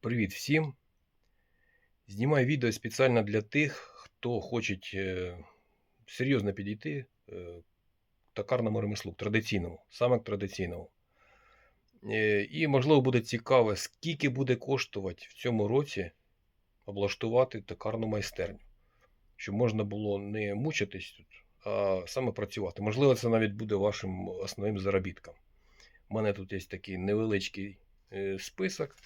Привіт всім! Знімаю відео спеціально для тих, хто хоче е, серйозно підійти е, токарному ремеслу, традиційному, саме традиційному. Е, І, можливо, буде цікаво, скільки буде коштувати в цьому році облаштувати токарну майстерню. Щоб можна було не мучитись тут, а саме працювати. Можливо, це навіть буде вашим основним заробітком. У мене тут є такий невеличкий список.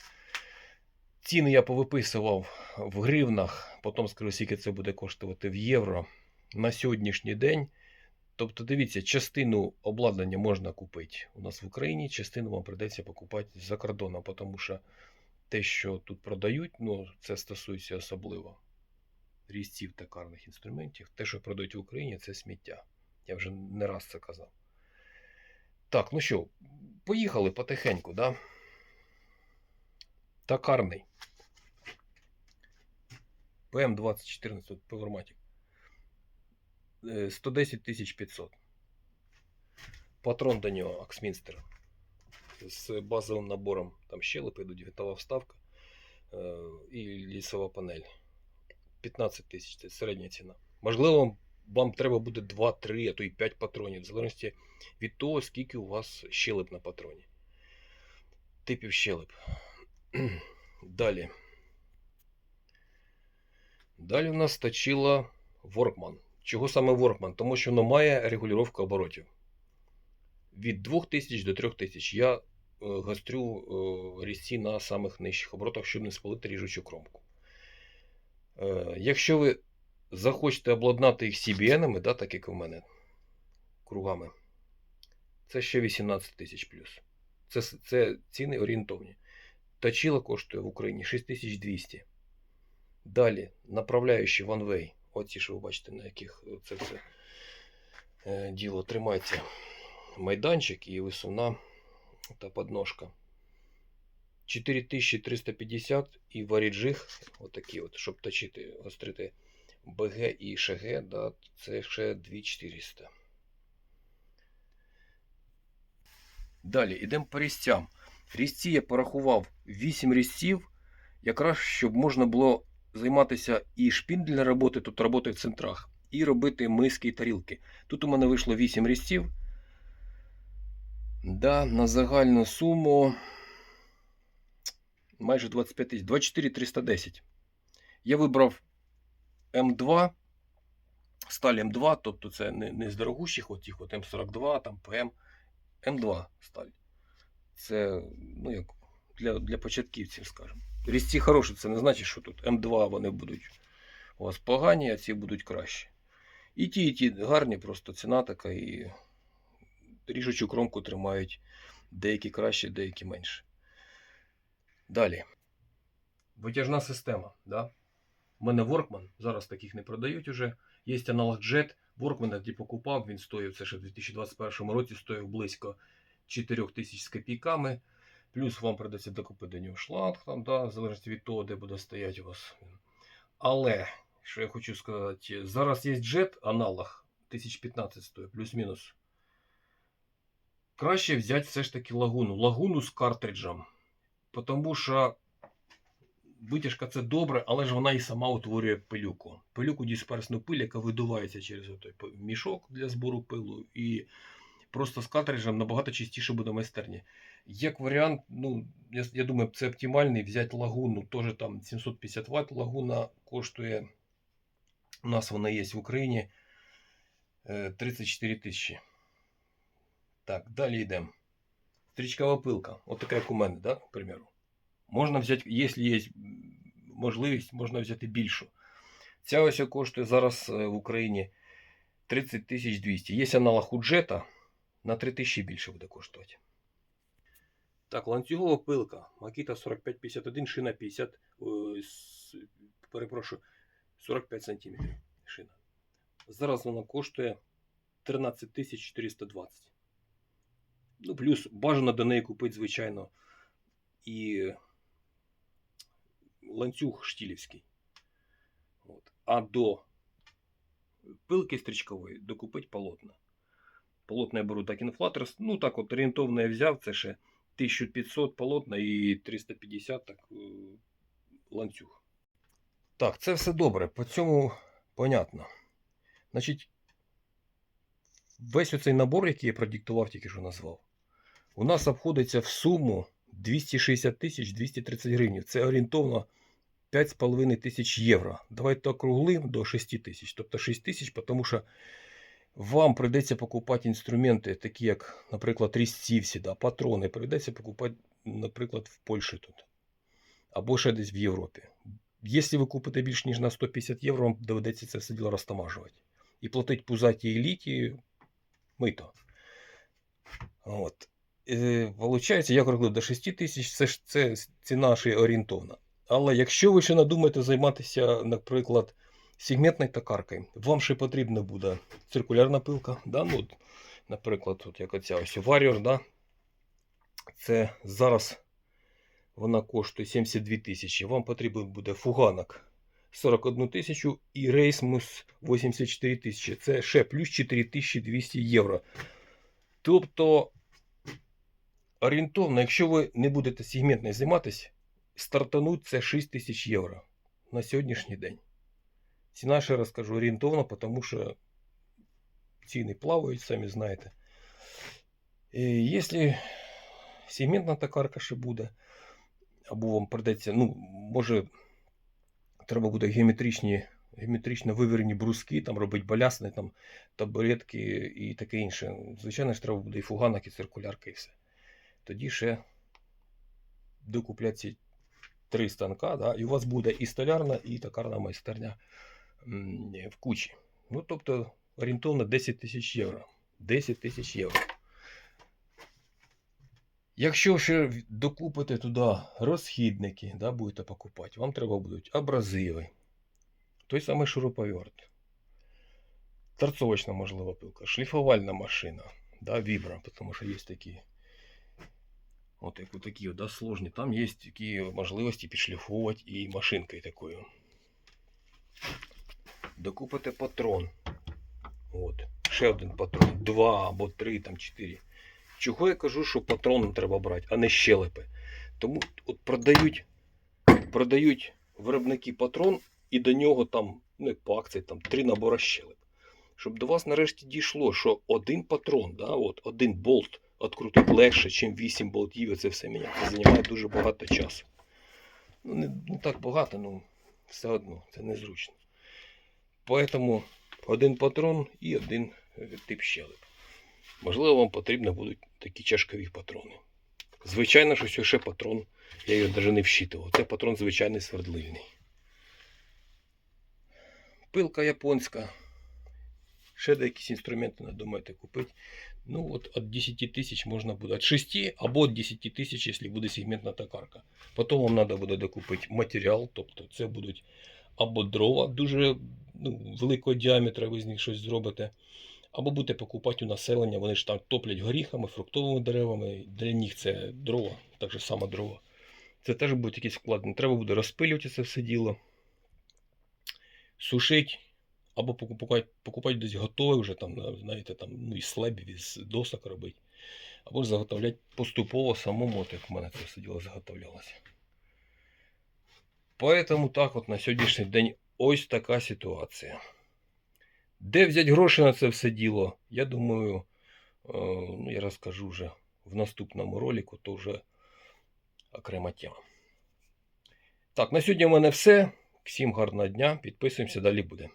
Ціни я повиписував в гривнах, потім скажу, скільки це буде коштувати в євро на сьогоднішній день. Тобто, дивіться, частину обладнання можна купити у нас в Україні, частину вам прийдеться покупати за кордоном, тому що те, що тут продають, ну, це стосується особливо різців токарних інструментів. Те, що продають в Україні, це сміття. Я вже не раз це казав. Так, ну що, поїхали потихеньку, да? Токарний. ПМ2014 Powermatic. Е, 110 500. Патрон до нього Аксмінстер. З базовим набором. Там щелепи йдуть, вітова вставка е, і лісова панель. 15 тисяч це середня ціна. Можливо, вам, треба буде 2, 3, а то й 5 патронів, в залежності від того, скільки у вас щелеп на патроні. Типів щелеп. Далі. Далі в нас точила Workman. Чого саме Workman? Тому що воно має регулювання оборотів. Від 2000 до 3000 я е, гострю е, різці на самих нижчих оборотах, щоб не спалити ріжучу кромку. Е, якщо ви захочете обладнати їх CBN, да, так як у мене, кругами, це ще 18 тисяч плюс. Це, це ціни орієнтовні. Точила коштує в Україні 6200. Далі направляючі One Way. Оці, що ви бачите, на яких це все е, діло тримається. Майданчик і висуна та подножка. 4350 і варіджих, отакі от, щоб точити, гострити БГ і ШГ, да, це ще 2400. Далі йдемо по різцям. Різці я порахував 8 різців, якраз щоб можна було займатися і шпіндельна роботи, тут роботи в центрах, і робити миски і тарілки. Тут у мене вийшло 8 різців. Да, на загальну суму майже 25 тисяч, 24 310. Я вибрав М2, сталь М2, тобто це не, не з дорогущих, от тих от М42, там ПМ. М2 сталь. Це ну, як для, для початківців, скажімо. Різці хороші, це не значить, що тут М2 вони будуть у вас погані, а ці будуть кращі. І ті, і ті гарні, просто ціна така і ріжучу кромку тримають деякі краще, деякі менше. Далі. Витяжна система. Да? У мене Workman, зараз таких не продають уже. Є аналог Jet. Workman, де покупав, він стоїв це ще в 2021 році, стоїв близько 4 тисяч з копійками. Плюс вам придеться докупити до нього шланг, там, да, в залежності від того, де буде стояти у вас. Але, що я хочу сказати, зараз є Jet аналог 1015 стоїть, плюс-мінус. Краще взяти все ж таки лагуну. Лагуну з картриджем. Тому що витяжка це добре, але ж вона і сама утворює пилюку. Пилюку дисперсну пиль, яка видувається через той мішок для збору пилу. І просто з картриджем набагато чистіше буде майстерні. Як варіант, ну, я, я думаю, це оптимальний взяти лагуну. Теж там 750 Вт лагуна коштує. У нас вона є в Україні е, 34 тисячі. Так, далі йдемо. Стрічкова пилка. От така, як у мене, да, к примеру. Можна взяти, якщо є можливість, можна взяти більшу. Ця ось коштує зараз е, в Україні 30 200. Є аналог у джета, на 3 тисячі більше буде коштувати. Так, ланцюгова пилка. Макіта 4551, шина 50, о, перепрошую, 45 см шина. Зараз вона коштує 13 420. Ну, плюс бажано до неї купити, звичайно, і ланцюг штілівський. От. А до пилки стрічкової докупити полотна. Полотна я беру так інфлатор. Ну так от орієнтовно я взяв, це ще 1500 полотна і 350 так, е, ланцюг. Так, це все добре. По цьому понятно. Значить, весь оцей набор, який я продиктував, тільки що назвав, у нас обходиться в суму 260 тисяч 230 гривень. Це орієнтовно 5,5 тисяч євро. Давайте округлим до 6 тисяч. Тобто 6 тисяч, тому що вам прийдеться покупати інструменти, такі як, наприклад, різцівці, да, патрони. Прийдеться покупати, наприклад, в Польщі тут. Або ще десь в Європі. Якщо ви купите більш ніж на 150 євро, вам доведеться це все діло розтамажувати. І платить пузатій еліті мито. От. Е, Получається, я округлив до 6 тисяч, це ж це ціна ще орієнтовна. Але якщо ви ще надумаєте займатися, наприклад, сегментною токаркою, вам ще потрібна буде циркулярна пилка. Да? Ну, наприклад, от як оця ось Warrior, да? це зараз вона коштує 72 тисячі. Вам потрібен буде фуганок 41 тисячу і рейсмус 84 тисячі. Це ще плюс 4200 євро. Тобто, орієнтовно, якщо ви не будете сегментно займатися, стартануть це 6 тисяч євро на сьогоднішній день. Ціна, ще раз кажу, орієнтовно, тому що ціни плавають, самі знаєте. І Якщо сегментна токарка ще буде, або вам придеться, ну, може, треба буде геометричні, геометрично вивірені бруски, там робити балясни, там, табуретки і таке інше. Звичайно ж, треба буде і фуганок, і циркулярка, і все. Тоді ще докупляти ці три станка, да, і у вас буде і столярна, і токарна майстерня в кучі. Ну, тобто, орієнтовно 10 тисяч євро. 10 тисяч євро. Якщо ще докупите туди розхідники, да, будете покупати, вам треба будуть абразиви, той самий шуруповерт, торцовочна, можливо, пилка, шліфувальна машина, да, вібра, тому що є такі, от як такі, да, сложні, там є такі можливості підшліфувати і машинкою такою. Докупите патрон. От. Ще один патрон. Два або три, там чотири. Чого я кажу, що патроном треба брати, а не щелепи. Тому от продають, продають виробники патрон і до нього там, ну по акції, там три набори щелеп. Щоб до вас нарешті дійшло, що один патрон, да, от, один болт відкрутити легше, ніж 8 болтів, і це все міняти. Це займає дуже багато часу. Ну, не, не так багато, ну все одно, це незручно. Поэтому один патрон і один тип щелеп. Можливо, вам потрібні будуть такі чашкові патрони. Звичайно, що ще патрон, я його навіть не вщитував. Це патрон звичайний свердлильний. Пилка японська. Ще деякісь інструменти надумаєте купити. Ну, от від 10 тисяч можна буде від 6 або від 10 тисяч, якщо буде сегментна токарка. Потім вам треба буде докупити матеріал, тобто це будуть або дрова дуже ну, великого діаметра, ви з них щось зробите. Або будете покупати у населення, вони ж там топлять горіхами, фруктовими деревами. Для них це дрова, так же само дрова. Це теж буде якийсь вклад. Не треба буде розпилювати це все діло, сушити, або покупати, покупати десь готове вже там, знаєте, там, ну, із слебів, із досок робити. Або ж заготовляти поступово самому, от як в мене це все діло заготовлялося. Поэтому так от на сьогоднішній день ось така ситуація. Де взяти гроші на це все діло? Я думаю, е, ну, я розкажу вже в наступному ролику, то вже окрема тема. Так, на сьогодні в мене все. Всім гарного дня. Підписуємося, далі буде.